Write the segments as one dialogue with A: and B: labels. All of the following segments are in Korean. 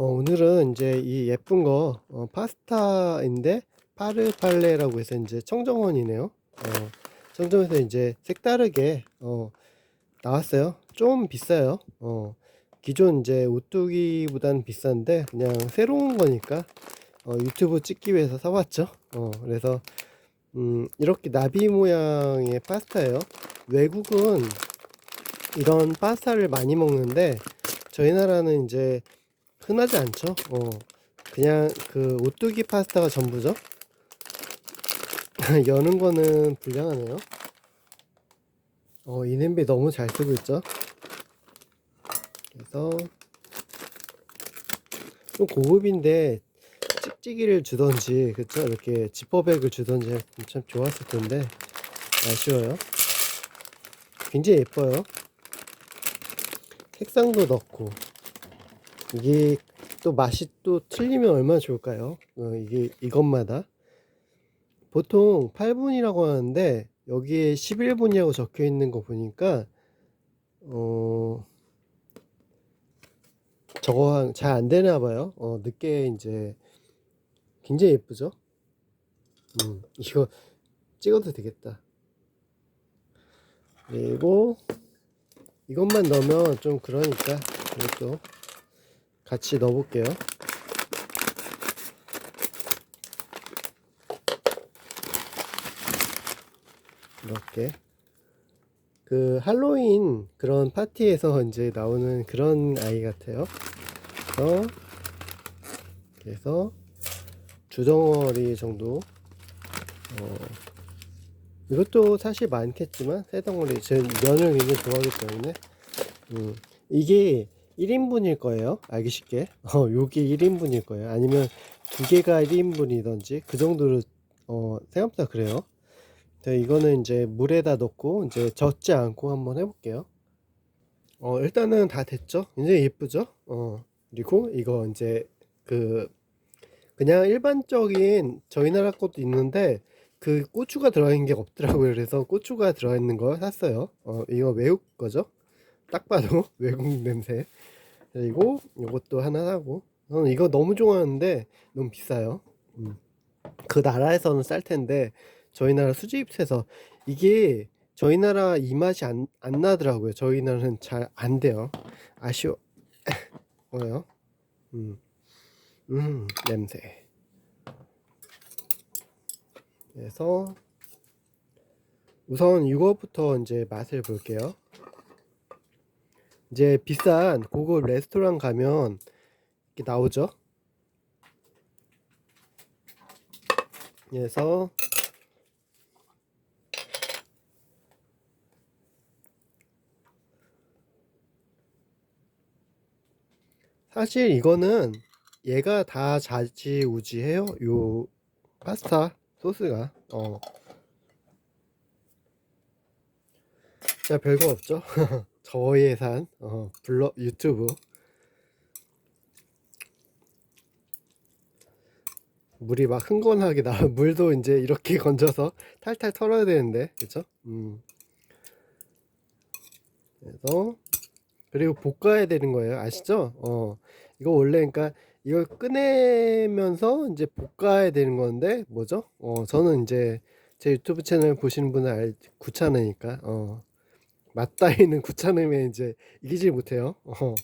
A: 어, 오늘은 이제 이 예쁜 거 어, 파스타인데 파르팔레라고 해서 이제 청정원이네요. 어, 청정원에서 이제 색다르게 어, 나왔어요. 좀 비싸요. 어, 기존 이제 오뚜기보다는 비싼데 그냥 새로운 거니까 어, 유튜브 찍기 위해서 사왔죠. 어, 그래서 음, 이렇게 나비 모양의 파스타예요. 외국은 이런 파스타를 많이 먹는데 저희 나라는 이제 흔하지 않죠. 어, 그냥 그 오뚜기 파스타가 전부죠. 여는 거는 불량하네요. 어, 이 냄비 너무 잘 쓰고 있죠. 그래서 좀 고급인데 찍찍이를 주던지 그쵸 이렇게 지퍼백을 주던지 참 좋았을 텐데 아쉬워요. 굉장히 예뻐요. 색상도 넣고 이게 또 맛이 또 틀리면 얼마나 좋을까요? 어, 이게 이것마다 보통 8분이라고 하는데 여기에 11분이라고 적혀 있는 거 보니까 어 저거 잘 안 되나 봐요. 어 늦게 이제 굉장히 예쁘죠? 음 이거 찍어도 되겠다. 그리고 이것만 넣으면 좀 그러니까 이것도 같이 넣어볼게요. 이렇게 그 할로윈 그런 파티에서 이제 나오는 그런 아이 같아요. 그래서 그래서 주덩어리 정도 어, 이것도 사실 많겠지만 세 덩어리 제 면을 굉장히 좋아하기 때문에 음, 이게 1인분일 거예요. 알기 쉽게. 어 요게 1인분일 거예요. 아니면 두 개가 1인분이던지 그 정도로 어 생각보다. 그래요. 자, 이거는 이제 물에다 넣고 이제 젖지 않고 한번 해볼게요. 어 일단은 다 됐죠? 굉장히 예쁘죠? 어 그리고 이거 이제 그 그냥 일반적인 저희 나라 것도 있는데 그 고추가 들어있는 게 없더라고요. 그래서 고추가 들어있는 거 샀어요. 어, 이거 외국 거죠? 딱 봐도 외국 냄새. 그리고 이것도 하나 사고. 저는 이거 너무 좋아하는데 너무 비싸요. 음. 그 나라에서는 쌀 텐데 저희 나라 수지입해서 이게 저희 나라 이 맛이 안, 안 나더라고요. 저희 나라는 잘 안 돼요. 아쉬워. 뭐요? 음. 음, 냄새. 그래서 우선 이거부터 이제 맛을 볼게요. 이제 비싼 고급 레스토랑 가면 이렇게 나오죠. 그래서 사실 이거는 얘가 다 자지우지해요. 요 파스타 소스가 어. 자 별거 없죠. 저희 예산 어, 블러 유튜브 물이 막 흥건하게 나 물도 이제 이렇게 건져서 탈탈 털어야 되는데 그쵸? 음. 그래서 그리고 볶아야 되는 거예요 아시죠? 어 이거 원래 그러니까 이걸 꺼내면서 이제 볶아야 되는 건데 뭐죠? 어 저는 이제 제 유튜브 채널 보시는 분은 알 귀찮으니까 어 맞다이는 귀찮으면 이제 이기질 못해요. 어.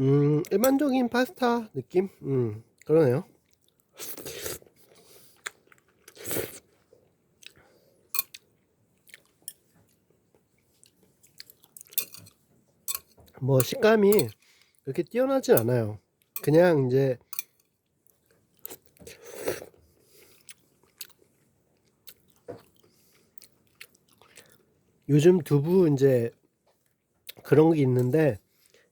A: 음, 일반적인 파스타 느낌? 음, 그러네요. 뭐 식감이 그렇게 뛰어나진 않아요. 그냥 이제 요즘 두부 이제 그런 게 있는데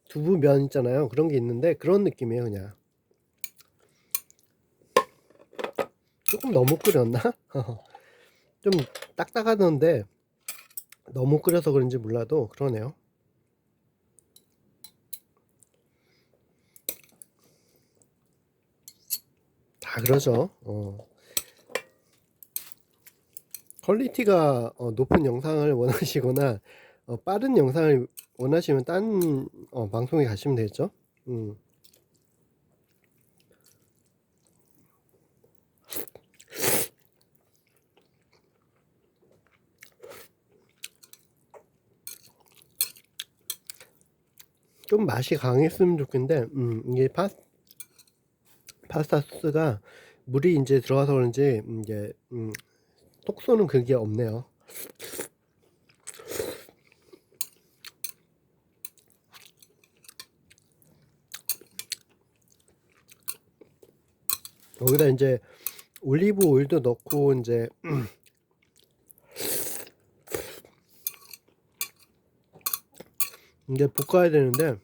A: 두부 면 있잖아요. 그런 게 있는데 그런 느낌이에요, 그냥. 조금 너무 끓였나? 좀 딱딱하던데 너무 끓여서 그런지 몰라도 그러네요. 다 그러죠. 어. 퀄리티가 어, 높은 영상을 원하시거나 어, 빠른 영상을 원하시면 딴 어, 방송에 가시면 되죠. 음. 좀 맛이 강했으면 좋겠는데 음, 이게 파, 파스타 소스가 물이 이제 들어가서 그런지 음, 이게 음, 톡 쏘는 그게 없네요. 여기다 이제 올리브 오일도 넣고 이제 이제 볶아야 되는데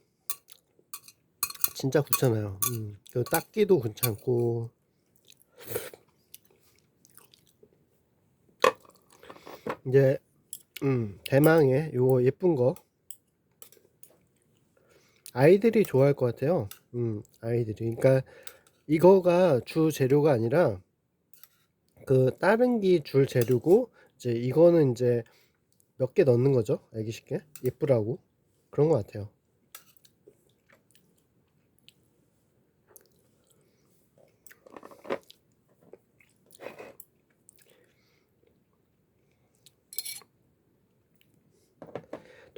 A: 진짜 귀찮아요. 음, 그 닦기도 귀찮고 이제 음, 대망의 요거 예쁜 거 아이들이 좋아할 것 같아요. 음, 아이들이 그러니까 이거가 주 재료가 아니라 그 다른 게 줄 재료고 이제 이거는 이제 몇 개 넣는 거죠. 알기 쉽게 예쁘라고 그런 것 같아요.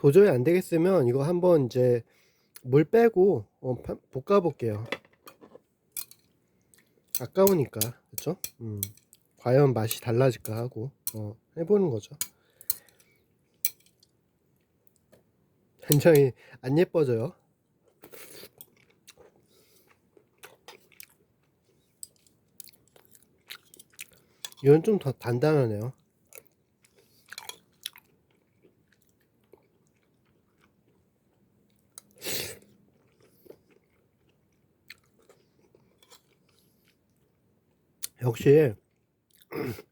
A: 도저히 안 되겠으면 이거 한번 이제 물 빼고 어, 파- 볶아 볼게요. 아까우니까 그렇죠? 음, 과연 맛이 달라질까 하고 어, 해보는 거죠. 굉장히 안 예뻐져요. 이건 좀 더 단단하네요. 역시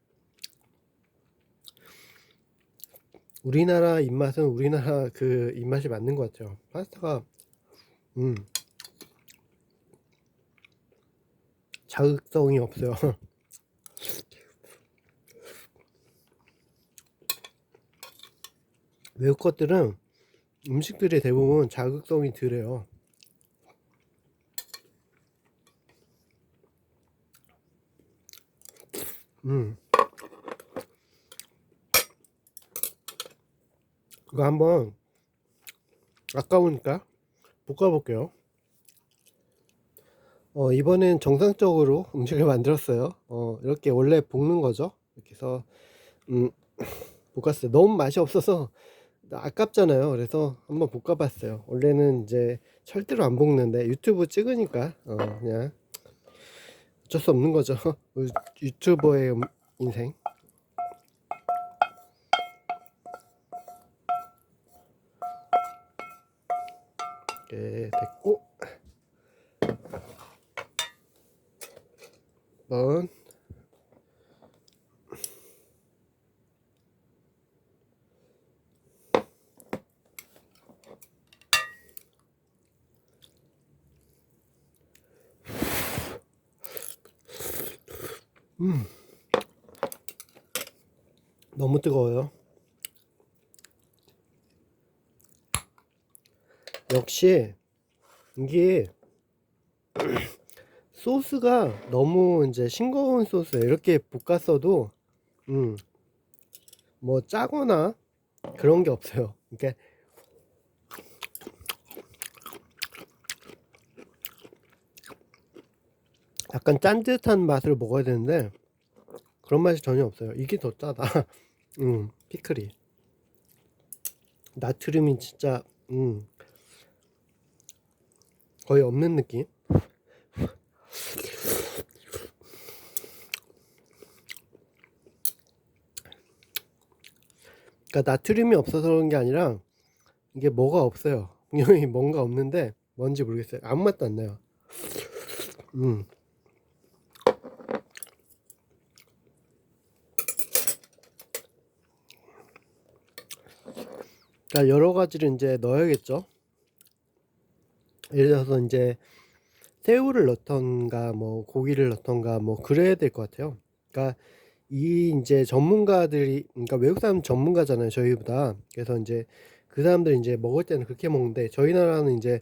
A: 우리나라 입맛은 우리나라 그 입맛이 맞는 것 같아요. 파스타가 음 자극성이 없어요. 외국 것들은 음식들이 대부분 자극성이 덜해요. 음. 이거 한번 아까우니까 볶아볼게요. 어, 이번엔 정상적으로 음식을 만들었어요. 어, 이렇게 원래 볶는 거죠. 이렇게 해서 음, 볶았어요. 너무 맛이 없어서 아깝잖아요. 그래서 한번 볶아봤어요. 원래는 이제 절대로 안 볶는데 유튜브 찍으니까 어, 그냥 어쩔 수 없는 거죠. 유튜버의 음- 인생. 이렇게 됐고 한번 음 너무 뜨거워요. 역시 이게 소스가 너무 이제 싱거운 소스 이렇게 볶았어도 음 뭐 짜거나 그런 게 없어요. 이렇게 약간 짠듯한 맛을 먹어야 되는데 그런 맛이 전혀 없어요. 이게 더 짜다. 음 피클이 나트륨이 진짜 음 거의 없는 느낌. 그러니까 나트륨이 없어서 그런 게 아니라 이게 뭐가 없어요. 분명히 뭔가 없는데 뭔지 모르겠어요. 아무 맛도 안 나요. 음. 그러니까 여러 가지를 이제 넣어야겠죠. 예를 들어서 이제 새우를 넣던가 뭐 고기를 넣던가 뭐 그래야 될 것 같아요. 그러니까 이 이제 전문가들이 그러니까 외국 사람 전문가잖아요 저희보다 그래서 이제 그 사람들 이제 먹을 때는 그렇게 먹는데 저희 나라는 이제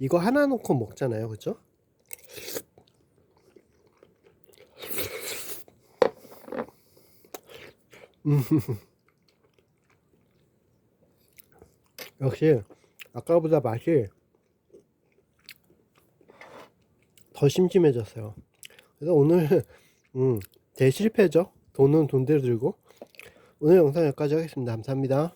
A: 이거 하나 놓고 먹잖아요 그렇죠? 역시 아까보다 맛이 더 심심해졌어요. 그래서 오늘 음, 대실패죠. 돈은 돈대로 들고 오늘 영상 여기까지 하겠습니다. 감사합니다.